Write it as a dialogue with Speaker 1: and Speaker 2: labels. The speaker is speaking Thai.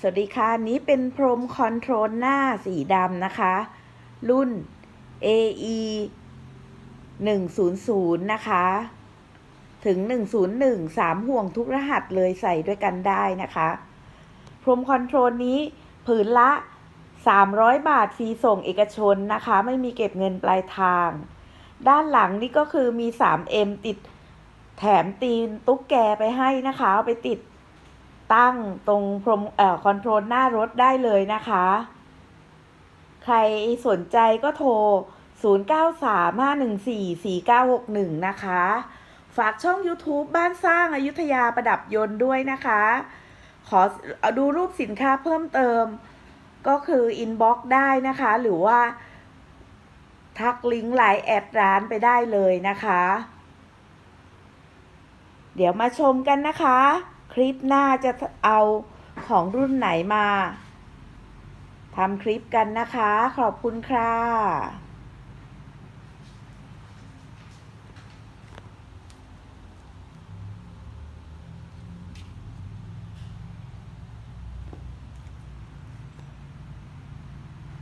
Speaker 1: สวัสดีค่ะนนี้เป็นพรมคอนโทรลหน้าสีดำนะคะ รุ่น AE 100 นะคะ ถึง 101 3 ห่วงทุกรหัสเลยใส่ด้วยกันได้นะคะ พรมคอนโทรลนี้ผืนละ 300 บาทฟรีส่งเอกชนนะคะ ไม่มีเก็บเงินปลายทาง ด้านหลังนี่ก็คือมี 3M ติดแถมตีนตุ๊กแกไปให้นะคะ เอาไปติด ตั้งตรงพรมเอ่อคอนโทรลหน้ารถได้เลยนะคะ ใครสนใจก็โทร 0935144961 นะคะ ฝากช่อง YouTube บ้านสร้างอายุทยาประดับยนต์ด้วยนะคะ ขอดูรูปสินค้าเพิ่มเติม ก็คืออินบ็อกได้นะคะ หรือว่า ทักลิงก์ไลน์แอดร้านไปได้เลยนะคะ เดี๋ยวมาชมกันนะคะ คลิปหน้าจะเอาของรุ่นไหนมาทำคลิปกันนะคะ ขอบคุณค่ะ